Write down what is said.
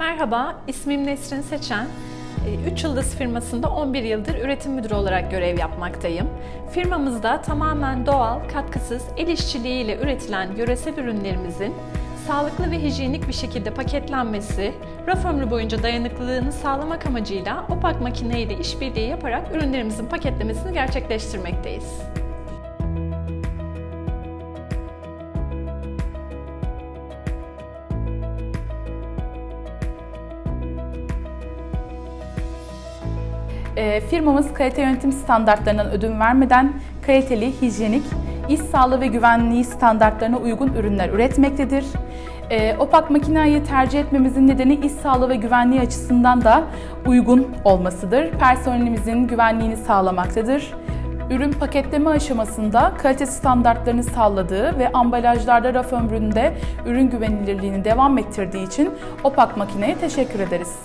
Merhaba, ismim Nesrin Seçen. 3 Yıldız firmasında 11 yıldır üretim müdürü olarak görev yapmaktayım. Firmamızda tamamen doğal, katkısız, el işçiliğiyle üretilen yöresel ürünlerimizin sağlıklı ve hijyenik bir şekilde paketlenmesi, raf ömrü boyunca dayanıklılığını sağlamak amacıyla opak makine ile işbirliği yaparak ürünlerimizin paketlemesini gerçekleştirmekteyiz. E, firmamız kalite yönetim standartlarından ödün vermeden kaliteli, hijyenik, iş sağlığı ve güvenliği standartlarına uygun ürünler üretmektedir. E, opak makinayı tercih etmemizin nedeni iş sağlığı ve güvenliği açısından da uygun olmasıdır. Personelimizin güvenliğini sağlamaktadır. Ürün paketleme aşamasında kalite standartlarını sağladığı ve ambalajlarda raf ömründe ürün güvenilirliğini devam ettirdiği için Opak makineye teşekkür ederiz.